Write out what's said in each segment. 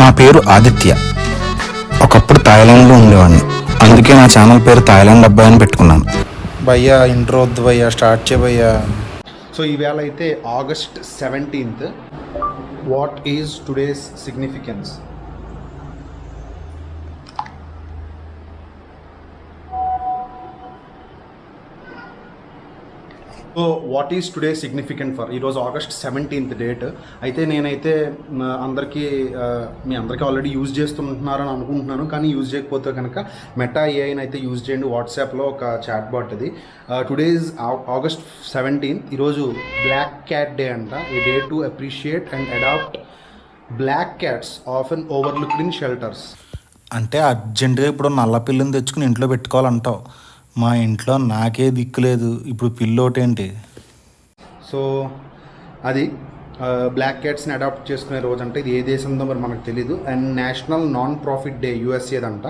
నా పేరు ఆదిత్య. ఒకప్పుడు థాయిలాండ్లో ఉండేవాడిని. అందుకే నా ఛానల్ పేరు థాయిలాండ్ అబ్బాయి అని పెట్టుకున్నాను. భయ్యా ఇంట్రో వద్దు భయ్యా స్టార్ట్ చే భయ్యా. సో ఈవేళ అయితే August seventeenth what is today's significance? So what is today significant for ఈరోజు ఆగస్ట్ సెవెంటీన్త్ డేట్ అయితే నేనైతే అందరికీ మీ అందరికీ ఆల్రెడీ యూజ్ చేస్తుంటున్నారని అనుకుంటున్నాను. కానీ యూజ్ చేయకపోతే కనుక మెటా ఏఐని అయితే యూజ్ చేయండి. వాట్సాప్లో ఒక చాట్ బాట్ అది టుడే ఆగస్ట్ సెవెంటీన్త్ ఈరోజు బ్లాక్ క్యాట్ డే అంట. ఈ day to appreciate and adopt black cats often overlooked in shelters అంటే అర్జెంటుగా ఇప్పుడు నల్ల పిల్లని తెచ్చుకుని ఇంట్లో పెట్టుకోవాలంటావు. మా ఇంట్లో నాకే దిక్కు లేదు. ఇప్పుడు పిల్లోటేంటి? సో అది బ్లాక్ క్యాట్స్ని అడాప్ట్ చేసుకునే రోజు అంటే ఇది ఏ దేశంలో మరి మనకు తెలీదు. And national non profit day యూఎస్ఏదంట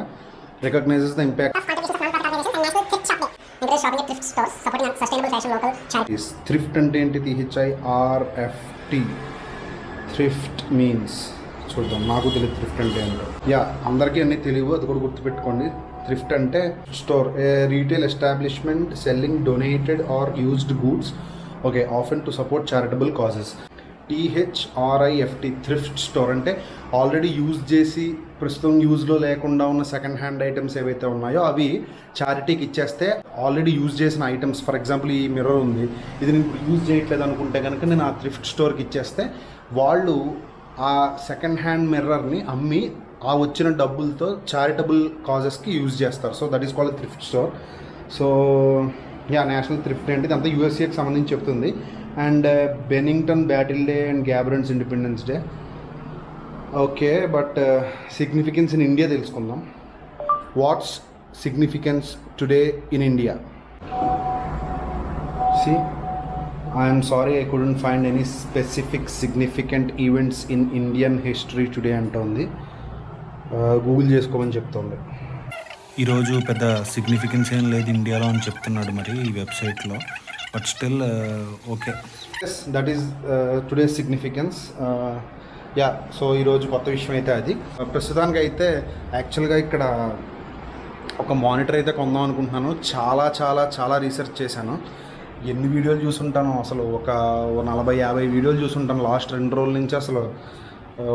recognizes the impact Encourage shopping. At thrift stores, supporting sustainable fashion local channels. Thrift అంటే ఏంటి? టిహెచ్ఐ ఆర్ఎఫ్టి థ్రిఫ్ట్ మీన్స్ చూద్దాం. నాకు తెలియదు థ్రిఫ్ట్ అంటే ఏంటో. యా అందరికీ అన్నీ తెలియవు. అది కూడా గుర్తుపెట్టుకోండి. థ్రిఫ్ట్ అంటే store a retail establishment selling donated or used goods okay often to support charitable causes T H R I F T thrift store అంటే ఆల్రెడీ యూజ్ చేసి ప్రస్తుతం యూజ్లో లేకుండా ఉన్న సెకండ్ హ్యాండ్ ఐటమ్స్ ఏవైతే ఉన్నాయో అవి చారిటీకి ఇచ్చేస్తే ఆల్రెడీ యూజ్ చేసిన ఐటమ్స్ ఫర్ ఎగ్జాంపుల్ ఈ మిర్రర్ ఉంది. ఇది నేను ఇప్పుడు యూజ్ చేయట్లేదు అనుకుంటే కనుక నేను ఆ థ్రిఫ్ట్ స్టోర్కి ఇచ్చేస్తే వాళ్ళు ఆ సెకండ్ హ్యాండ్ మిర్రర్ని అమ్మి ఆ వచ్చిన డబ్బులతో చారిటబుల్ కాజెస్కి యూజ్ చేస్తారు. So that is called thrift store so ya national thrift ఇది ఇదంతా యూఎస్ఏకి సంబంధించి చెప్తుంది. And Bennington battle day and Gabon's independence day okay but significance in India తెలుసుకుందాం. What's significance today in India see I'm sorry I couldn't find any specific significant events in Indian history today అంటోంది Google చేసుకోమని చెప్తోంది. ఈరోజు పెద్ద significance ఏం లేదు ఇండియాలో అని చెప్తున్నాడు మరి ఈ వెబ్సైట్లో. But still okay yes that is today significance ya so ఈరోజు కొత్త విషయం అయితే అది. ప్రస్తుతానికి అయితే యాక్చువల్గా ఇక్కడ ఒక మానిటర్ అయితే కొందాం అనుకుంటున్నాను. చాలా చాలా చాలా రీసెర్చ్ చేశాను. ఎన్ని వీడియోలు చూసుంటాను అసలు ఒక నలభై యాభై వీడియోలు చూసుంటాను. లాస్ట్ రెండు రోజుల నుంచి అసలు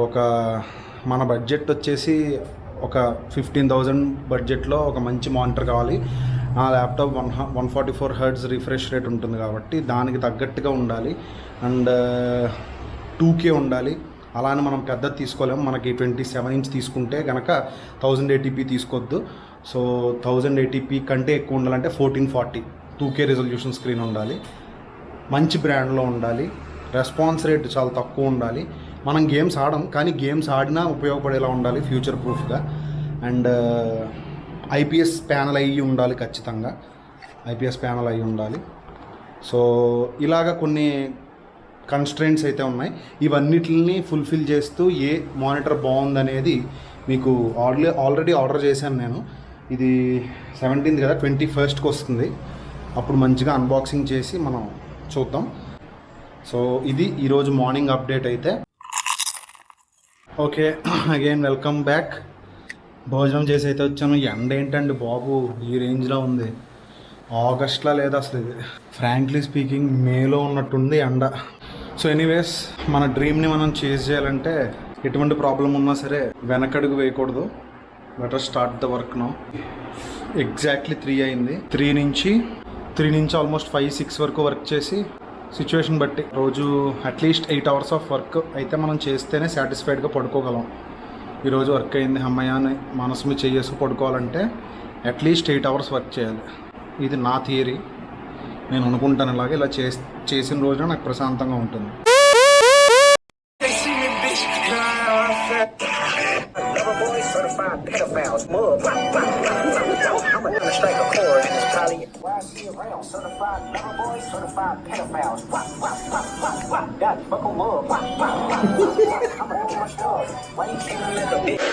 ఒక మన బడ్జెట్ వచ్చేసి ఒక ఫిఫ్టీన్ థౌజండ్ బడ్జెట్లో ఒక మంచి మానిటర్ కావాలి. నా laptop one one forty four hertz refresh rate ఉంటుంది కాబట్టి దానికి తగ్గట్టుగా ఉండాలి. అండ్ uh, టూ కే ఉండాలి. అలానే మనం పెద్దది తీసుకోలేము. మనకి ట్వంటీ సెవెన్ ఇంచ్ తీసుకుంటే కనుక థౌజండ్ ఎయిటీపీ తీసుకోవద్దు సో థౌజండ్ ఎయిటీపీ కంటే ఎక్కువ ఉండాలంటే fourteen forty two K resolution screen ఉండాలి. మంచి బ్రాండ్లో ఉండాలి. రెస్పాన్స్ రేట్ చాలా తక్కువ ఉండాలి. మనం గేమ్స్ ఆడం కానీ గేమ్స్ ఆడినా ఉపయోగపడేలా ఉండాలి ఫ్యూచర్ ప్రూఫ్గా అండ్ ఐపీఎస్ ప్యానల్ అయ్యి ఉండాలి ఖచ్చితంగా. ఐపీఎస్ ప్యానల్ అయ్యి ఉండాలి. సో ఇలాగ కొన్ని కన్స్ట్రెంట్స్ అయితే ఉన్నాయి. ఇవన్నిటిని ఫుల్ఫిల్ చేస్తూ ఏ మానిటర్ బాగుందనేది మీకు ఆల్రెడీ ఆల్రెడీ ఆర్డర్ చేశాను నేను. ఇది సెవెంటీన్త్ కదా ట్వంటీ ఫస్ట్కి వస్తుంది. అప్పుడు మంచిగా అన్బాక్సింగ్ చేసి మనం చూద్దాం. సో ఇది ఈరోజు మార్నింగ్ అప్డేట్ అయితే. ఓకే అగైన్ వెల్కమ్ బ్యాక్ భోజనం చేసి అయితే వచ్చాను ఎండ ఏంటండి బాబు? ఈ రేంజ్లో ఉంది. ఆగస్ట్లో లేదు అసలు ఇది. ఫ్రాంక్లీ స్పీకింగ్ మేలో ఉన్నట్టుంది ఎండ. సో ఎనీవేస్ మన డ్రీమ్ని మనం చేజ్ చేయాలంటే ఎటువంటి ప్రాబ్లం ఉన్నా సరే వెనకడుగు వేయకూడదు. Better start the work no exactly three అయింది. త్రీ నుంచి త్రీ నుంచి ఆల్మోస్ట్ ఫైవ్ సిక్స్ వరకు వర్క్ చేసి సిచ్యువేషన్ బట్టి. రోజు at least eight hours of work అయితే మనం చేస్తేనే సాటిస్ఫైడ్గా పడుకోగలం. ఈరోజు వర్క్ అయింది అమ్మాయి అని మనసు మీద చేసి పడుకోవాలంటే at least eight hours work చేయాలి. ఇది నా థియరీ నేను అనుకుంటాను ఇలాగే ఇలా చేసి చేసిన రోజున నాకు ప్రశాంతంగా ఉంటుంది. Certified pedophiles. Wop, wop, wop, wop, wop. Got buckle mug. Wop, wop, wop, wop, wop. I'm a much dog. Why you treat me like a bitch?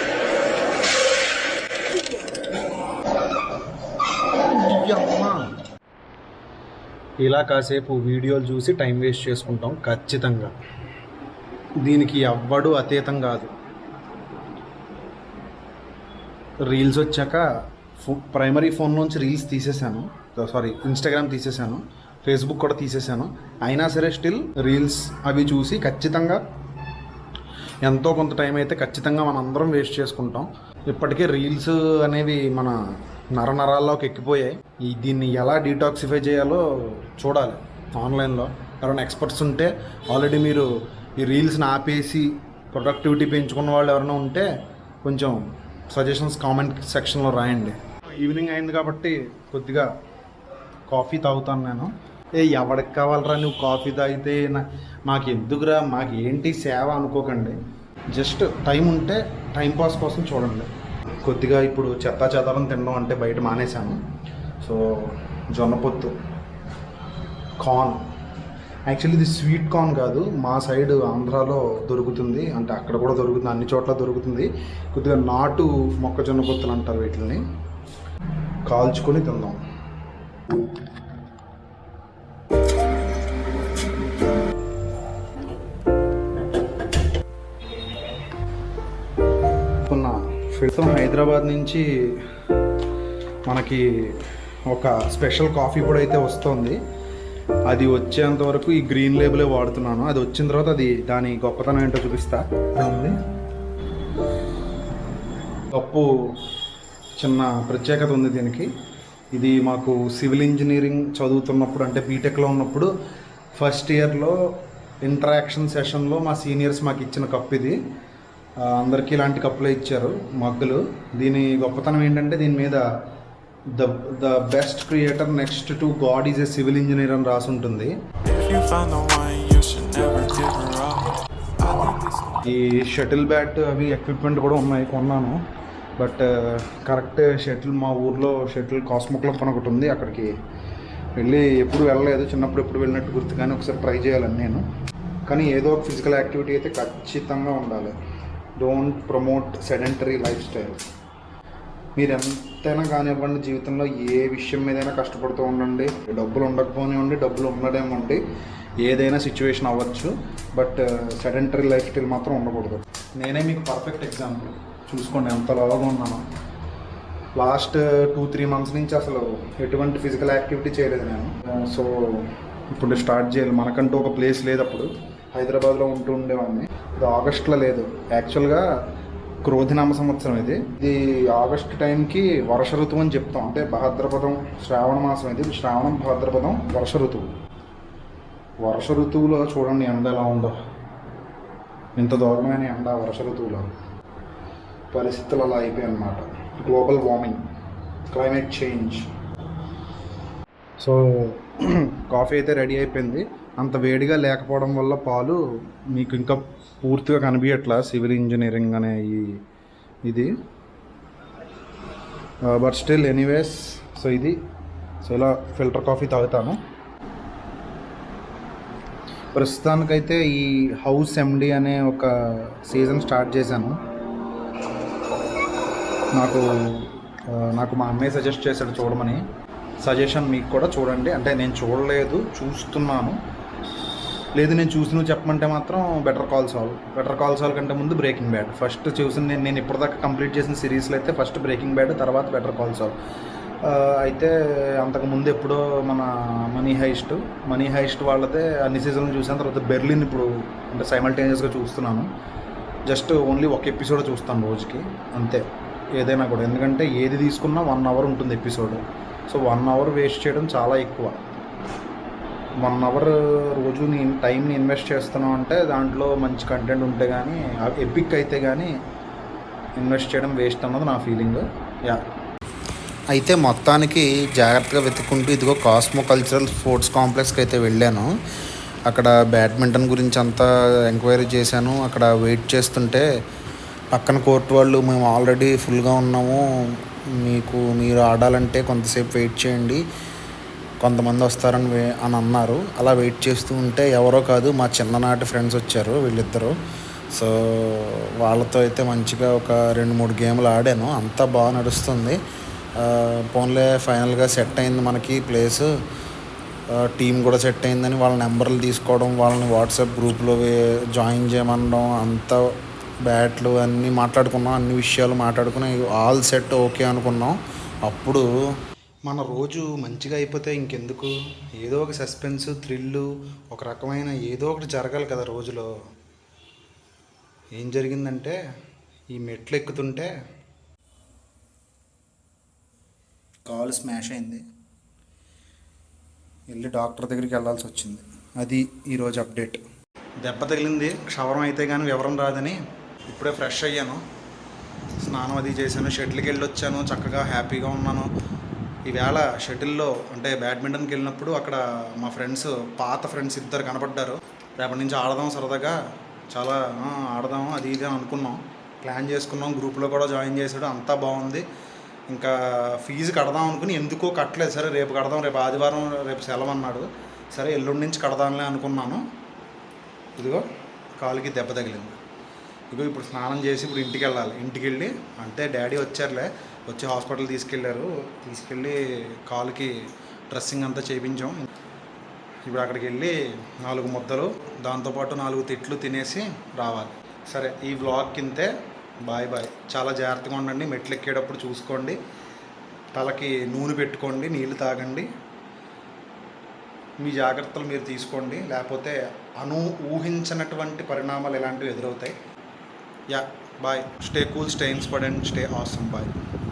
ఇలా కాసేపు వీడియోలు చూసి టైం వేస్ట్ చేసుకుంటాం ఖచ్చితంగా దీనికి ఎవ్వడు అతీతం కాదు రీల్స్ వచ్చాక ఫో ప్రైమరీ ఫోన్ నుంచి రీల్స్ తీసేశాను సారీ ఇన్స్టాగ్రామ్ తీసేశాను ఫేస్బుక్ కూడా తీసేశాను. అయినా సరే స్టిల్ రీల్స్ అవి చూసి ఖచ్చితంగా ఎంతో కొంత టైం అయితే ఖచ్చితంగా మనం అందరం వేస్ట్ చేసుకుంటాం. ఇప్పటికే రీల్స్ అనేవి మన నర నరాల్లోకి ఎక్కిపోయాయి. ఈ దీన్ని ఎలా డీటాక్సిఫై చేయాలో చూడాలి ఆన్లైన్లో. ఎవరైనా ఎక్స్పర్ట్స్ ఉంటే ఆల్రెడీ మీరు ఈ రీల్స్ని ఆపేసి ప్రొడక్టివిటీ పెంచుకున్న వాళ్ళు ఎవరైనా ఉంటే కొంచెం సజెషన్స్ కామెంట్ సెక్షన్లో రాయండి. ఈవినింగ్ అయింది కాబట్టి కొద్దిగా కాఫీ తాగుతాను నేను. ఏ ఎవడికి కావాలరా నువ్వు కాఫీ తాగితే? మాకు ఎందుకురా మాకు ఏంటి సేవ అనుకోకండి. జస్ట్ టైం ఉంటే టైం పాస్ కోసం చూడండి. కొద్దిగా ఇప్పుడు చెత్తా చెదారం తినడం అంటే బయట మానేశాను. సో జొన్న పొత్తు కార్న్. యాక్చువల్లీ ఇది స్వీట్ కార్న్ కాదు మా సైడ్ ఆంధ్రాలో దొరుకుతుంది. అంటే అక్కడ కూడా దొరుకుతుంది అన్ని చోట్ల దొరుకుతుంది. కొద్దిగా నాటు మొక్కజొన్న పొత్తులు అంటారు వీటిని కాల్చుకొని తిందాం. ఫిల్తం హైదరాబాద్ నుంచి మనకి ఒక స్పెషల్ కాఫీ పొడి అయితే వస్తుంది. అది వచ్చేంత వరకు ఈ గ్రీన్ లేబులే వాడుతున్నాను. అది వచ్చిన తర్వాత అది దాని గొప్పతనం ఏంటో చూపిస్తా. ఉంది కప్పు చిన్న ప్రత్యేకత ఉంది దీనికి. ఇది మాకు సివిల్ ఇంజనీరింగ్ చదువుతున్నప్పుడు అంటే బీటెక్లో ఉన్నప్పుడు ఫస్ట్ ఇయర్లో ఇంటరాక్షన్ సెషన్లో మా సీనియర్స్ మాకు ఇచ్చిన కప్ ఇది. అందరికీ ఇలాంటి కప్పులే ఇచ్చారు మగ్గులు. దీని గొప్పతనం ఏంటంటే దీని మీద the the best creator next to God is a civil engineer అని రాసి ఉంటుంది. ఈ షటిల్ బ్యాట్ అవి ఎక్విప్మెంట్ కూడా ఉన్నాయి కొన్నాను. బట్ కరెక్ట్ షటిల్ మా ఊర్లో షటిల్ కాస్మో క్లబ్ అని ఒకటి ఉంది అక్కడికి వెళ్ళి ఎప్పుడు వెళ్ళలేదు. చిన్నప్పుడు ఎప్పుడు వెళ్ళినట్టు గుర్తు కానీ ఒకసారి ట్రై చేయాలని నేను. కానీ ఏదో ఒక ఫిజికల్ యాక్టివిటీ అయితే ఖచ్చితంగా ఉండాలి. Don't promote sedentary lifestyle. మీరు ఎంతైనా కానివ్వండి జీవితంలో ఏ విషయం మీదైనా కష్టపడుతూ ఉండండి. డబ్బులు ఉండకపోనివ్వండి డబ్బులు ఉండడేమండి ఏదైనా సిచ్యువేషన్ అవ్వచ్చు. But uh, sedentary lifestyle మాత్రం ఉండకూడదు. నేనే మీకు పర్ఫెక్ట్ ఎగ్జాంపుల్ చూసుకోండి ఎంత లావుగా ఉన్నాను. లాస్ట్ టూ త్రీ మంత్స్ నుంచి అసలు ఎటువంటి ఫిజికల్ యాక్టివిటీ చేయలేదు నేను. సో ఇప్పుడు స్టార్ట్ చేయాలి. మనకంటూ ఒక ప్లేస్ లేదు అప్పుడు హైదరాబాద్లో ఉంటూ ఉండేవాడిని. ఇది ఆగస్ట్లో లేదు. యాక్చువల్గా క్రోధినామ సంవత్సరం ఇది. ఇది ఆగస్ట్ టైంకి వర్ష ఋతువు అని చెప్తాం. అంటే భాద్రపదం శ్రావణ మాసం ఇది. శ్రావణం భాద్రపదం వర్ష ఋతువు. వర్ష ఋతువులో చూడండి ఎండ ఎలా ఉందో. ఇంత దూరమైన ఎండ వర్ష ఋతువులో. పరిస్థితులు అలా అయిపోయాయి అన్నమాట. Global warming climate change so coffee అయితే రెడీ అయిపోయింది. అంత వేడిగా లేకపోవడం వల్ల పాలు మీకు ఇంకా పూర్తిగా కనిపించట్లా సివిల్ ఇంజనీరింగ్ అనే ఈ ఇది. బట్ స్టిల్ ఎనీవేస్ సో ఇది. సో ఇలా ఫిల్టర్ కాఫీ తాగుతాను. ప్రస్తుతానికైతే ఈ హౌస్ ఎండి అనే ఒక సీజన్ స్టార్ట్ చేశాను. నాకు నాకు మా అమ్మాయి సజెస్ట్ చేశాడు చూడమని. సజెషన్ మీకు కూడా చూడండి. అంటే నేను చూడలేదు చూస్తున్నాను. లేదు నేను చూసి నువ్వు చెప్పమంటే మాత్రం better call Saul better call Saul కంటే ముందు బ్రేకింగ్ బ్యాడ్ ఫస్ట్ చూసిన నేను నేను ఇప్పటిదాకా కంప్లీట్ చేసిన సిరీస్లో అయితే ఫస్ట్ బ్రేకింగ్ బ్యాడ్ తర్వాత బెటర్ కాల్ సాల్వ్ అయితే అంతకు ముందు ఎప్పుడో మన మనీ హైస్ట్ మనీ హైస్ట్ వాళ్ళదే అన్ని సీజన్లు చూసాను. తర్వాత బెర్లిన్ ఇప్పుడు అంటే సైమల్టేనియస్గా చూస్తున్నాను. జస్ట్ ఓన్లీ ఒక ఎపిసోడ్ చూస్తాను రోజుకి అంతే. ఏదైనా కూడా. ఎందుకంటే ఏది తీసుకున్నా వన్ అవర్ ఉంటుంది episode so one hour waste చేయడం చాలా ఎక్కువ. వన్ అవర్ రోజు నేను టైంని ఇన్వెస్ట్ చేస్తున్నాం అంటే దాంట్లో మంచి కంటెంట్ ఉంటే కానీ ఎపిక్ అయితే కానీ ఇన్వెస్ట్ చేయడం వేస్ట్ అన్నది నా ఫీలింగ్ యా అయితే మొత్తానికి జాగ్రత్తగా వెతుక్కుంటూ ఇదిగో కాస్మో కల్చరల్ స్పోర్ట్స్ కాంప్లెక్స్కి అయితే వెళ్ళాను. అక్కడ బ్యాడ్మింటన్ గురించి అంతా ఎంక్వైరీ చేశాను. అక్కడ వెయిట్ చేస్తుంటే పక్కన కోర్టు వాళ్ళు మేము ఆల్రెడీ ఫుల్గా ఉన్నాము. మీకు మీరు ఆడాలంటే కొంతసేపు వెయిట్ చేయండి. కొంతమంది వస్తారని అని అన్నారు. అలా వెయిట్ చేస్తూ ఉంటే ఎవరో కాదు మా చిన్ననాటి ఫ్రెండ్స్ వచ్చారు వీళ్ళిద్దరు. సో వాళ్ళతో అయితే మంచిగా ఒక రెండు మూడు గేమ్లు ఆడాను. అంతా బాగా నడుస్తుంది. ఫోన్లే పోన్లే ఫైనల్గా సెట్ అయింది మనకి ప్లేస్. టీం కూడా సెట్ అయిందని వాళ్ళ నెంబర్లు తీసుకోవడం వాళ్ళని వాట్సాప్ గ్రూప్లో జాయిన్ చేయమనడం అంతా బ్యాట్లు అన్నీ మాట్లాడుకున్నాం అన్ని విషయాలు మాట్లాడుకుని ఆల్ సెట్ ఓకే అనుకున్నాం. అప్పుడు మన రోజు మంచిగా అయిపోతే ఇంకెందుకు? ఏదో ఒక సస్పెన్స్ థ్రిల్లు ఒక రకమైన ఏదో ఒకటి జరగాలి కదా రోజులో. ఏం జరిగిందంటే ఈ మెట్లు ఎక్కుతుంటే కాలు స్మాష్ అయింది. వెళ్ళి డాక్టర్ దగ్గరికి వెళ్ళాల్సి వచ్చింది. అది ఈరోజు అప్డేట్. దెబ్బ తగిలింది. క్షవరం అయితే కానీ వివరం రాదని ఇప్పుడే ఫ్రెష్ అయ్యాను. స్నానం అది చేశాను. షెట్లకి వెళ్ళి వచ్చాను చక్కగా హ్యాపీగా ఉన్నాను. ఈవేళ షటిల్లో అంటే బ్యాడ్మింటన్కి వెళ్ళినప్పుడు అక్కడ మా ఫ్రెండ్స్ పాత ఫ్రెండ్స్ ఇద్దరు కనపడ్డారు. రేపటి నుంచి ఆడదాం సరదాగా. చాలా ఆడదాం అది ఇది అని అనుకున్నాం. ప్లాన్ చేసుకున్నాం గ్రూప్లో కూడా జాయిన్ చేశాడు అంతా బాగుంది. ఇంకా ఫీజు కడదాం అనుకుని ఎందుకో కట్టలేదు. సరే రేపు కడదాం రేపు ఆదివారం రేపు సెలవు అన్నాడు. సరే ఎల్లుండి నుంచి కడదాంలే అనుకున్నాను. ఇదిగో కాలుకి దెబ్బ తగిలింది. ఇదిగో ఇప్పుడు స్నానం చేసి ఇప్పుడు ఇంటికి వెళ్ళాలి. ఇంటికి వెళ్ళి అంటే డాడీ వచ్చారులే. వచ్చి హాస్పిటల్ తీసుకెళ్ళారు. తీసుకెళ్ళి కాలుకి డ్రెస్సింగ్ అంతా చేయించాం ఇప్పుడు అక్కడికి వెళ్ళి నాలుగు ముద్దలు దాంతోపాటు నాలుగు తిట్లు తినేసి రావాలి. సరే ఈ వ్లాగ్ కింతే బాయ్ బాయ్. చాలా జాగ్రత్తగా ఉండండి. మెట్లు ఎక్కేటప్పుడు చూసుకోండి. తలకి నూనె పెట్టుకోండి నీళ్ళు తాగండి. మీ జాగ్రత్తలు మీరు తీసుకోండి. లేకపోతే అను ఊహించినటువంటి పరిణామాలు ఇలాంటివి ఎదురవుతాయి. Ya bye. Stay cool stay inspired and stay awesome bye.